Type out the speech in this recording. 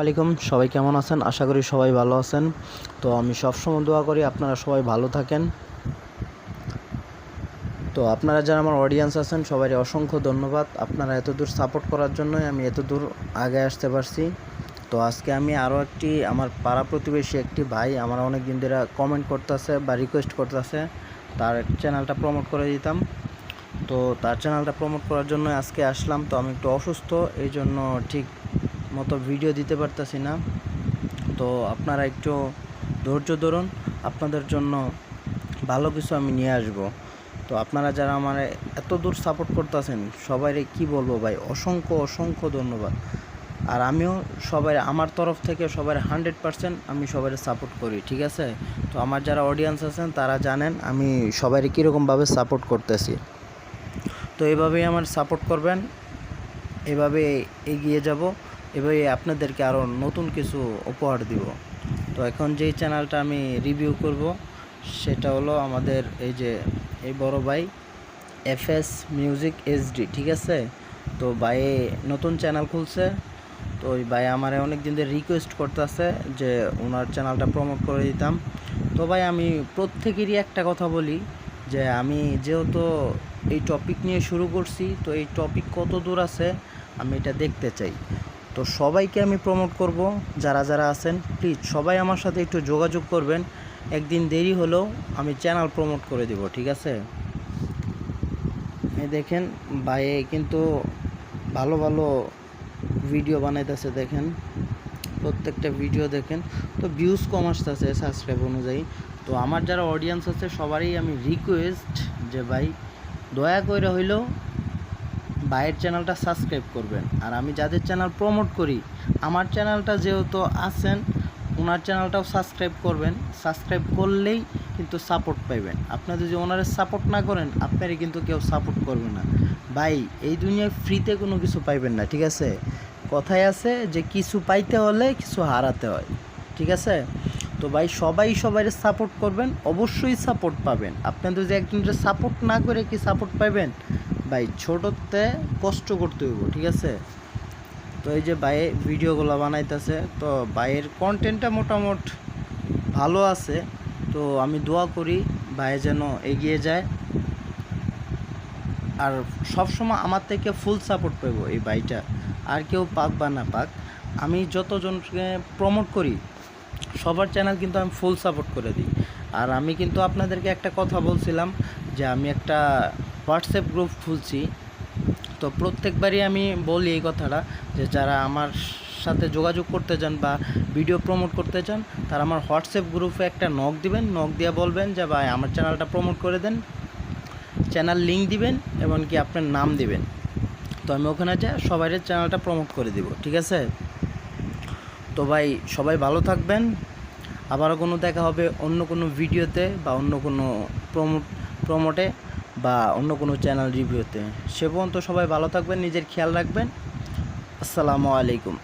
আলাইকুম, সবাই কেমন আছেন? আশা করি সবাই ভালো আছেন। তো আমি সবসময় দোয়া করি আপনারা সবাই ভালো থাকেন। তো আপনারা যারা আমার অডিয়েন্স আছেন, সবাই অসংখ্য ধন্যবাদ। আপনারা এত দূর সাপোর্ট করার জন্যই আমি এত দূর আগে আসতে পারছি। তো আজকে আমি আরও একটি, আমার পাড়া প্রতিবেশী একটি ভাই আমার অনেক দিন ধরে কমেন্ট করতেছে বা রিকোয়েস্ট করতেছে। তার চ্যানেলটা প্রমোট করে দিতাম। তো তার চ্যানেলটা প্রমোট করার জন্য আজকে আসলাম। তো আমি একটু অসুস্থ এই জন্য ঠিক মতো ভিডিও দিতে পারতেছি না। তো আপনারা একটু ধৈর্য ধরুন, আপনাদের জন্য ভালো কিছু আমি নিয়ে আসব। তো আপনারা যারা আমার এত দূর সাপোর্ট করতেছেন, সবাইরে কি বলব ভাই? অসংখ্য অসংখ্য ধন্যবাদ। আর আমিও সবাই আমার তরফ থেকে সবাই হান্ড্রেড পারসেন্ট আমি সবাই সাপোর্ট করি, ঠিক আছে? তো আমার যারা অডিয়েন্স আছেন, তারা জানেন আমি সবাই কীরকমভাবে সাপোর্ট করতেছি। তো এভাবেই আমার সাপোর্ট করবেন এভাবে এগিয়ে যাব। এভাবে আপনাদেরকে আরও নতুন কিছু উপহার দিব। তো এখন যেই চ্যানেলটা আমি রিভিউ করব, সেটা হলো আমাদের এই যে, এই বড় ভাই এফ এস মিউজিক এইচডি ঠিক আছে? তো ভাই নতুন চ্যানেল খুলছে। তো ওই ভাই আমার অনেক দিন ধরে রিকোয়েস্ট করতেছে যে ওনার চ্যানেলটা প্রমোট করে দিতাম। তো ভাই আমি প্রত্যেকেরই একটা কথা বলি যে আমি যেহেতু এই টপিক নিয়ে শুরু করছি, তো এই টপিক কত দূর আছে আমি এটা দেখতে চাই। তো সবাইকে আমি প্রমোট করব। যারা যারা আছেন প্লিজ সবাই আমার সাথে একটু যোগাযোগ করবেন। একদিন দেরি হলেও আমি চ্যানেল প্রমোট করে দিব, ঠিক আছে? এই দেখেন ভাইয়ে কিন্তু ভালো ভালো ভিডিও বানাইতেছে, দেখেন। প্রত্যেকটা ভিডিও দেখেন। তো ভিউজ কম আসতেছে সাবস্ক্রাইব অনুযায়ী। তো আমার যারা অডিয়েন্স আছে, সবারই আমি রিকোয়েস্ট যে ভাই, দয়া করে হইলেও ভাইয়ের চ্যানেলটা সাবস্ক্রাইব করবেন। আর আমি যাদের চ্যানেল প্রমোট করি, আমার চ্যানেলটা যেহেতু আছেন ওনার চ্যানেলটাও সাবস্ক্রাইব করবেন। সাবস্ক্রাইব করলেই কিন্তু সাপোর্ট পাইবেন। আপনারা যদি ওনারে সাপোর্ট না করেন, আপনারই কিন্তু কেউ সাপোর্ট করবে না। ভাই, এই দুনিয়ায় ফ্রিতে কোনো কিছু পাইবেন না, ঠিক আছে? কথায় আছে যে কিছু পাইতে হলে কিছু হারাতে হয়, ঠিক আছে? তো ভাই, সবাই সবাই সাপোর্ট করবেন, অবশ্যই সাপোর্ট পাবেন। আপনাদের যদি একজনের সাপোর্ট না করে কি সাপোর্ট পাইবেন? ভাই, ছোটোতে কষ্ট করতে হইব, ঠিক আছে? তো এই যে ভাই, ভিডিওগুলো বানাইতেছে, তো ভাইয়ের কন্টেন্টটা মোটামুট ভালো আছে, তো আমি দোয়া করি ভাই যেন এগিয়ে যায়। আর সবসময় আমার থেকে ফুল সাপোর্ট পাইব এই ভাইটা। আর কেউ পাক বা না পাক, আমি যতজনকে প্রমোট করি, সবার চ্যানেল কিন্তু আমি ফুল সাপোর্ট করে দিই। আর আমি কিন্তু আপনাদেরকে একটা কথা বলছিলাম যে আমি একটা হোয়াটসঅ্যাপ গ্রুপ খুলছি। তো প্রত্যেকবারই আমি বলি এই কথাটা যে যারা আমার সাথে যোগাযোগ করতে চান বা ভিডিও প্রমোট করতে চান, তারা আমার হোয়াটসঅ্যাপ গ্রুপে একটা নক দিবেন। নক দিয়ে বলবেন যে, ভাই, আমার চ্যানেলটা প্রমোট করে দেন। চ্যানেল লিঙ্ক দিবেন এমনকি আপনার নাম দিবেন। তো আমি ওখানে যা সবাই চ্যানেলটা প্রমোট করে দিব, ঠিক আছে? তো ভাই, সবাই ভালো থাকবেন। আবারও কোনো দেখা হবে অন্য কোনো ভিডিওতে বা অন্য কোনো প্রমোট, প্রমোটে। বা অন্য কোনো চ্যানেল রিভিউতে সে পর্যন্ত সবাই ভালো থাকবেন, নিজের খেয়াল রাখবেন। আসসালামু আলাইকুম।